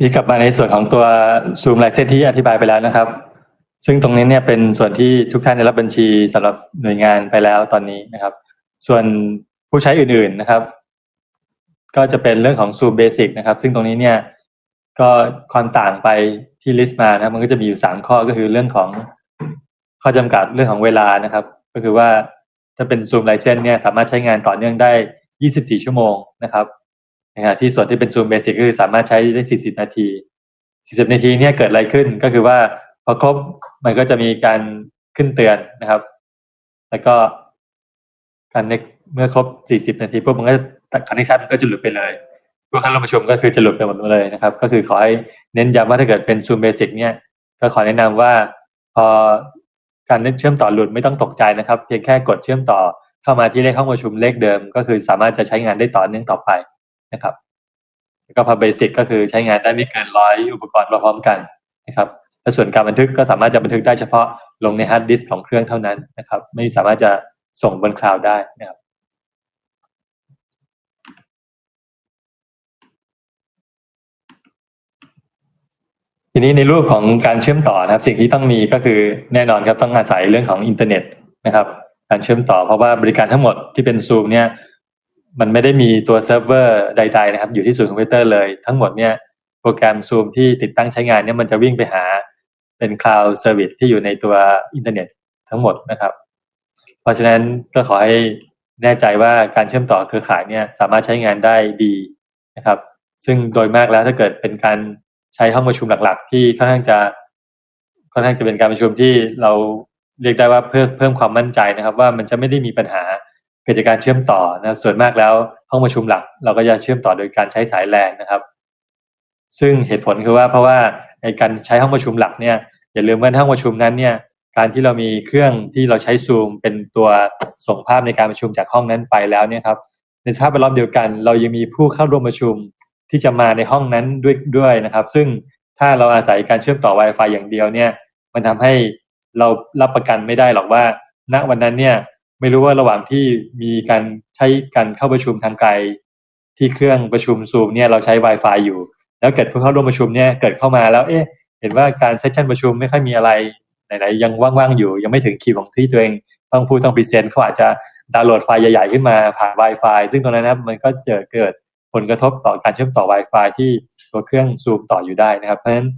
นี่กลับมาในส่วนของตัว Zoom License ที่อธิบายไปแล้วนะครับ ซึ่งตรงนี้เนี่ยเป็นส่วนที่ทุกท่านได้รับบัญชีสำหรับหน่วยงานไปแล้วตอนนี้นะครับ ส่วนผู้ใช้อื่นๆนะครับ ก็จะเป็นเรื่องของ Zoom Basic นะครับ ซึ่งตรงนี้เนี่ยก็ความต่างไปที่ลิสต์มานะครับมันก็จะมีอยู่สามข้อก็คือเรื่องของข้อจำกัดเรื่องของเวลานะครับ ก็คือว่าถ้าเป็น Zoom License เนี่ยสามารถใช้งานต่อเนื่องได้ 24 ชั่วโมงนะครับ นะฮะที่ส่วนที่เป็น Zoom Basic ก็คือสามารถใช้ได้ 40 นาที 40 นาทีเนี่ยเกิดอะไรขึ้นก็คือว่าพอครบมันก็จะมีการขึ้นเตือนนะครับ แล้วก็การเมื่อครบ 40 นาทีปุ๊บมันก็คอนเนคชันมันก็จะหลุดไปเลยผู้เข้าร่วมประชุมก็คือจะหลุดไปหมดเลยนะครับ ก็คือขอให้เน้นย้ำว่าถ้าเกิดเป็น Zoom Basic เนี่ยก็ขอแนะนำว่าพอการเชื่อมต่อหลุดไม่ต้องตกใจนะครับ เพียงแค่กดเชื่อมต่อเข้ามาที่เลขห้องประชุมเลขเดิม ก็คือสามารถจะใช้งานได้ต่อเนื่องต่อไป นะครับแล้วก็พอเบสิกก็คือใช้งานได้ไม่เกินร้อยอุปกรณ์พร้อมกันนะครับและส่วนการบันทึกก็สามารถจะบันทึกได้เฉพาะลงในฮาร์ดดิสก์ของเครื่องเท่านั้นนะครับ ไม่สามารถจะส่งบนคลาวด์ได้นะครับทีนี้ในรูปของการเชื่อมต่อนะครับ สิ่งที่ต้องมีก็คือแน่นอนครับต้องอาศัยเรื่องของอินเทอร์เน็ตนะครับ การเชื่อมต่อเพราะว่าบริการทั้งหมดที่เป็น Zoom เนี่ย มันไม่ได้มีตัวเซิร์ฟเวอร์ใดๆนะครับ อยู่ที่ศูนย์คอมพิวเตอร์เลย ทั้งหมดเนี่ยโปรแกรม Zoom ที่ติดตั้งใช้งานเนี่ยมันจะวิ่งไปหาเป็นคลาวด์เซอร์วิสที่อยู่ในตัวอินเทอร์เน็ตทั้งหมดนะครับ เพราะฉะนั้นก็ขอให้แน่ใจว่าการเชื่อมต่อเครือข่ายเนี่ยสามารถใช้งานได้ดีนะครับ ซึ่งโดยมากแล้วถ้าเกิดเป็นการใช้ห้องประชุมหลักๆ ที่ค่อนข้างจะค่อนข้างจะเป็นการประชุมที่เราเรียกได้ว่าเพิ่มเพิ่มความมั่นใจนะครับ ว่ามันจะไม่ได้มีปัญหา เกิดจากการเชื่อมต่อนะส่วนมากแล้วห้องประชุมหลัก เราก็จะเชื่อมต่อโดยการใช้สายแลนนะครับ ซึ่งเหตุผลคือว่าเพราะว่าในการใช้ห้องประชุมหลักเนี่ยอย่าลืมว่าห้องประชุมนั้นเนี่ยการที่เรามีเครื่องที่เราใช้ซูมเป็นตัวส่งภาพในการประชุมจากห้องนั้นไปแล้วเนี่ยครับในสภาพแวดล้อมเดียวกัน เรายังมีผู้เข้าร่วมประชุมที่จะมาในห้องนั้นด้วยด้วยนะครับ ซึ่งถ้าเราอาศัยการเชื่อมต่อ Wi-Fi อย่างเดียวเนี่ยมันทำให้เรารับประกันไม่ได้หรอกว่า ณวันนั้นเนี่ย ไม่รู้ว่าระหว่างที่มีการใช้การเข้าประชุมทางไกล ที่เครื่องประชุมซูมเนี่ยเราใช้ Wi-Fi อยู่ แล้วเกิดผู้เข้าร่วมประชุมเนี่ยเกิดเข้ามาแล้วเอ๊ะเห็นว่าการเซสชันประชุมไม่ค่อยมีอะไรไหนๆยังว่างๆอยู่ ยังไม่ถึงคิวของที่ตัวเองต้องพูดต้องพรีเซนต์เขาอาจจะดาวน์โหลดไฟล์ใหญ่ๆขึ้นมาผ่าน Wi-Fi ซึ่งตรงนั้นนะมันก็จะเกิดผลกระทบต่อการเชื่อมต่อ Wi-Fi ที่ตัวเครื่องซูมต่ออยู่ได้นะครับ เพราะฉะนั้น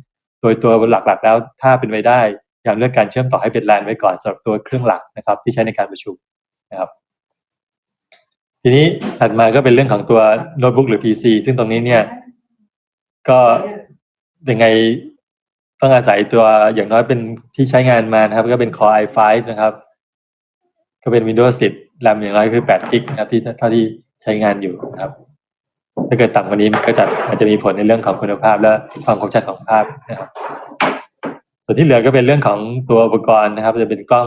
โดยตัวหลักๆแล้วถ้าเป็นไปได้อยาเลือกการเชื่อมต่อให้เป็นแลนไว้ก่อนสำหรับตัวเครื่องหลักนะครับ ที่ใช้ในการประชุม นะครับ ทีนี้ถัดมาก็เป็นเรื่องของตัวโน้ตบุ๊กหรือ PC ซึ่งตรงนี้เนี่ย ก็ยังไงต้องอาศัยตัวอย่างน้อยเป็นที่ใช้งานมานะครับ ก็เป็น Core i5 นะครับ ก็เป็น Windows 10 RAM อย่างน้อยคือ8กิกนะครับที่เท่าที่ใช้งานอยู่นะครับ ถ้าเกิดต่ำกว่านี้มันก็จะอาจจะมีผลในเรื่องของคุณภาพและความคมชัดของภาพนะครับ ส่วนที่เหลือก็เป็นเรื่องของตัวอุปกรณ์นะครับ จะเป็นกล้อง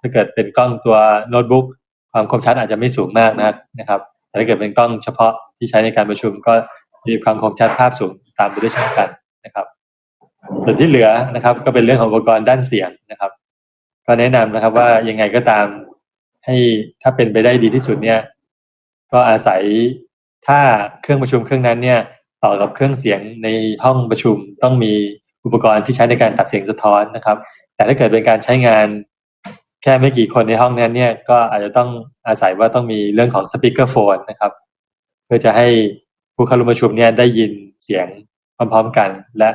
ถ้าเกิดเป็นกล้องตัวโน้ตบุ๊กความคมชัดอาจจะไม่สูงมากนะครับแต่ถ้าเกิดเป็นกล้องเฉพาะที่ใช้ในการประชุมก็มีความคมชัดภาพสูงตามไปด้วยเช่นกันนะครับ ส่วนที่เหลือนะครับ ก็เป็นเรื่องของอุปกรณ์ด้านเสียงนะครับ ก็แนะนำนะครับว่ายังไงก็ตามให้ถ้าเป็นไปได้ดีที่สุดเนี่ย ก็อาศัยถ้าเครื่องประชุมเครื่องนั้นเนี่ยต่อกับเครื่องเสียงในห้องประชุมต้องมีอุปกรณ์ที่ใช้ในการตัดเสียงสะท้อนนะครับ แต่ถ้าเกิดเป็นการใช้งาน แค่ไม่กี่คนในห้องนั้นเนี่ยก็อาจจะต้องอาศัยว่าต้องมีเรื่องของสปีกเกอร์โฟนนะครับ เพื่อจะให้ผู้เข้าร่วมประชุมเนี่ยได้ยินเสียงพร้อมๆกัน และ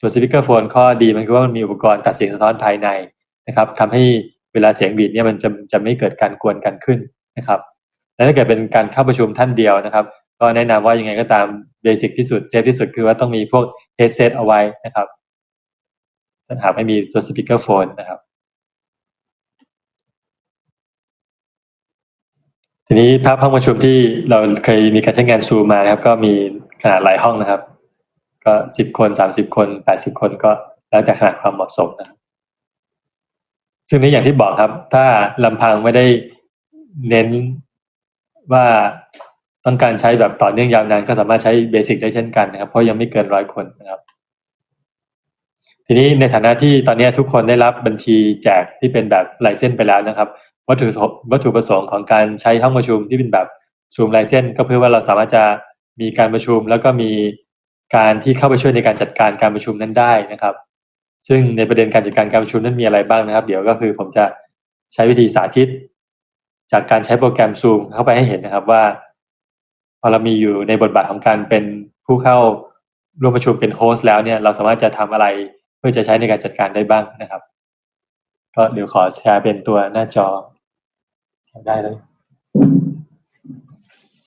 ตัวสปีกเกอร์โฟนข้อดีมันคือว่ามันมีอุปกรณ์ตัดเสียงสะท้อนภายในนะครับทำให้เวลาเสียงบีดเนี่ยมันจะจะไม่เกิดการกวนกันขึ้นนะครับ และถ้าเกิดเป็นการเข้าประชุมท่านเดียวนะครับ ก็แนะนำว่ายังไงก็ตามเบสิกที่สุดเซฟที่สุดคือว่าต้องมีพวกเฮดเซตเอาไว้นะครับถ้าหากไม่มีตัวสปีกเกอร์โฟนนะครับ ทีนี้ภาพห้องประชุมที่เราเคยมีการใช้งานซูมมานะครับ ก็มีขนาดหลายห้องนะครับ ก็สิบคนสามสิบคนแปดสิบคนก็แล้วแต่ขนาดความเหมาะสมนะครับซึ่งนี้อย่างที่บอกครับ ถ้าลำพังไม่ได้เน้นว่าต้องการใช้แบบต่อเนื่องยาวนานก็สามารถใช้เบสิกได้เช่นกันนะครับ เพราะยังไม่เกินร้อยคนนะครับ ทีนี้ในฐานะที่ตอนนี้ทุกคนได้รับบัญชีแจกที่เป็นแบบลายเส้นไปแล้วนะครับ วัตถุวัตถุประสงค์ของการใช้ห้องประชุมที่เป็นแบบซูมลายเส้นก็เพื่อว่าเราสามารถจะมีการประชุม แล้วก็มีการที่เข้าไปช่วยในการจัดการการประชุมนั้นได้นะครับ ซึ่งในประเด็นการจัดการการประชุมนั้นมีอะไรบ้างนะครับ เดี๋ยวก็คือผมจะใช้วิธีสาธิต จากการใช้โปรแกรม Zoom เข้าไปให้เห็นนะครับว่าพอเรามีอยู่ในบทบาทของการเป็นผู้เข้าร่วมประชุมเป็นโฮสต์แล้วเนี่ยเราสามารถจะทำอะไรเพื่อจะใช้ในการจัดการได้บ้างนะครับ ก็เดี๋ยวขอแชร์เป็นตัวหน้าจอ ได้เลย